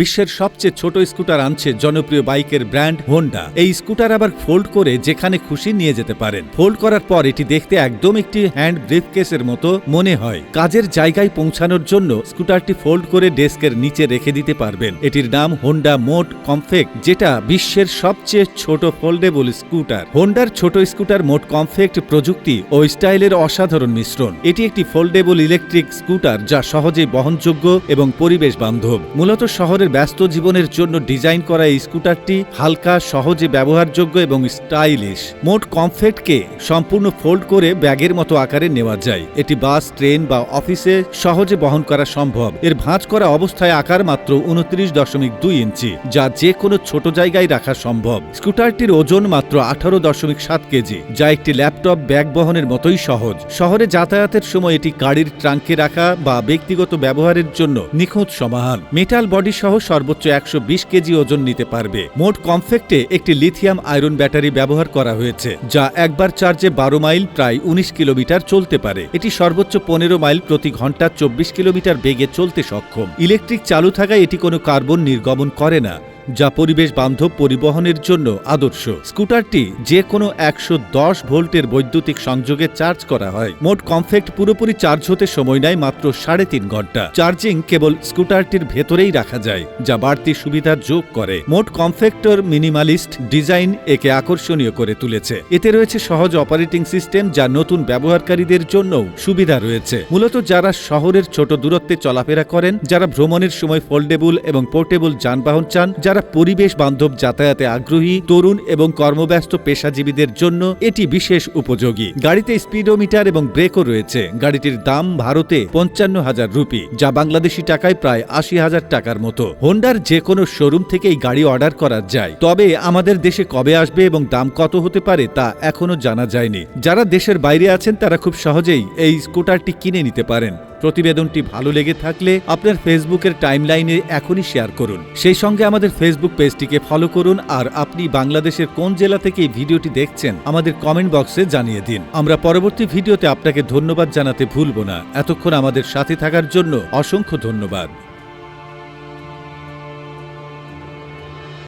বিশ্বের সবচেয়ে ছোট স্কুটার আনছে জনপ্রিয় বাইকের ব্র্যান্ড হোন্ডা। এই স্কুটার আবার ফোল্ড করে যেখানে খুশি নিয়ে যেতে পারেন। ফোল্ড করার পর এটি দেখতে একদম একটি হ্যান্ড ব্রিফকেসের মতো মনে হয়। কাজের জায়গায় পৌঁছানোর জন্য স্কুটারটি ফোল্ড করে ডেস্কের নিচে রেখে দিতে পারবেন। এটির নাম হোন্ডা মোট কমফেক্ট, যেটা বিশ্বের সবচেয়ে ছোট ফোল্ডেবল স্কুটার। হোন্ডার ছোট স্কুটার মোট কমফেক্ট প্রযুক্তি ও স্টাইলের অসাধারণ মিশ্রণ। এটি একটি ফোল্ডেবল ইলেকট্রিক স্কুটার যা সহজেই বহনযোগ্য এবং পরিবেশ বান্ধব মূলত শহরের ব্যস্ত জীবনের জন্য ডিজাইন করা এই স্কুটারটি হালকা, সহজে ব্যবহারযোগ্য এবং স্টাইলিশ। মোট কমফেক্টকে সম্পূর্ণ ফোল্ড করে ব্যাগের মতো আকারে নেওয়া যায়। এটি বাস, ট্রেন বা অফিসে সহজে বহন করা সম্ভব। এর ভাঁজ করা অবস্থায় আকার মাত্র উনত্রিশ দশমিক দুই ইঞ্চি, যা যে কোনো ছোট জায়গায় রাখা সম্ভব। স্কুটারটির ওজন মাত্র আঠারো দশমিক সাত কেজি, যা একটি ল্যাপটপ ব্যাগ বহনের মতোই সহজ। শহরে যাতায়াতের সময় এটি গাড়ির ট্রাঙ্কে রাখা বা ব্যক্তিগত ব্যবহারের জন্য নিখুঁত সমাহান মেটাল বডি সহ সর্বোচ্চ একশো বিশ কেজি ওজন নিতে পারবে। মোট কমফেক্টে একটি লিথিয়াম আয়রন ব্যাটারি ব্যবহার করা হয়েছে, যা একবার চার্জে বারো মাইল প্রায় উনিশ কিলোমিটার চলতে পারে। এটি সর্বোচ্চ পনেরো মাইল প্রতি ঘণ্টা চব্বিশ কিলোমিটার বেগে চলতে সক্ষম। ইলেকট্রিক চালু থাকায় এটি কোনো কার্বন নির্গমন করে না। যা পরিবেশ বান্ধব পরিবহনের জন্য আদর্শ। স্কুটারটি যে কোনো একশো দশ ভোল্টের বৈদ্যুতিক সংযোগে চার্জ করা হয়। মোট কমফেক্ট পুরোপুরি চার্জ হতে সময় নেয় মাত্র সাড়ে তিন ঘণ্টা। চার্জিং কেবল স্কুটারটির ভেতরেই রাখা যায়, যা বাড়তি সুবিধা যোগ করে। মোট কমফেক্টর মিনিমালিস্ট ডিজাইন একে আকর্ষণীয় করে তুলেছে। এতে রয়েছে সহজ অপারেটিং সিস্টেম যা নতুন ব্যবহারকারীদের জন্যও সুবিধা রয়েছে। মূলত যারা শহরের ছোট দূরত্বে চলাফেরা করেন, যারা ভ্রমণের সময় ফোল্ডেবল এবং পোর্টেবল যানবাহন চান, যারা পরিবেশ বান্ধব যাতায়াতে আগ্রহী, তরুণ এবং কর্মব্যস্ত পেশাজীবীদের জন্য এটি বিশেষ উপযোগী। গাড়িতে স্পিডোমিটার এবং ব্রেকও রয়েছে। গাড়িটির দাম ভারতে পঞ্চান্ন হাজার রুপি, যা বাংলাদেশি টাকায় প্রায় আশি হাজার টাকার মতো। হোন্ডার যে কোনো শোরুম থেকেই গাড়ি অর্ডার করা যায়। তবে আমাদের দেশে কবে আসবে এবং দাম কত হতে পারে তা এখনও জানা যায়নি। যারা দেশের বাইরে আছেন, তারা খুব সহজেই এই স্কুটারটি কিনে নিতে পারেন। প্রতিবেদনটি ভালো লেগে থাকলে আপনার ফেসবুকের টাইমলাইনে এখনই শেয়ার করুন। সেই সঙ্গে আমাদের ফেসবুক পেজটিকে ফলো করুন আর আপনি বাংলাদেশের কোন জেলা থেকে এই ভিডিওটি দেখছেন আমাদের কমেন্ট বক্সে জানিয়ে দিন। আমরা পরবর্তী ভিডিওতে আপনাকে ধন্যবাদ জানাতে ভুলব না। এতক্ষণ আমাদের সাথে থাকার জন্য অসংখ্য ধন্যবাদ।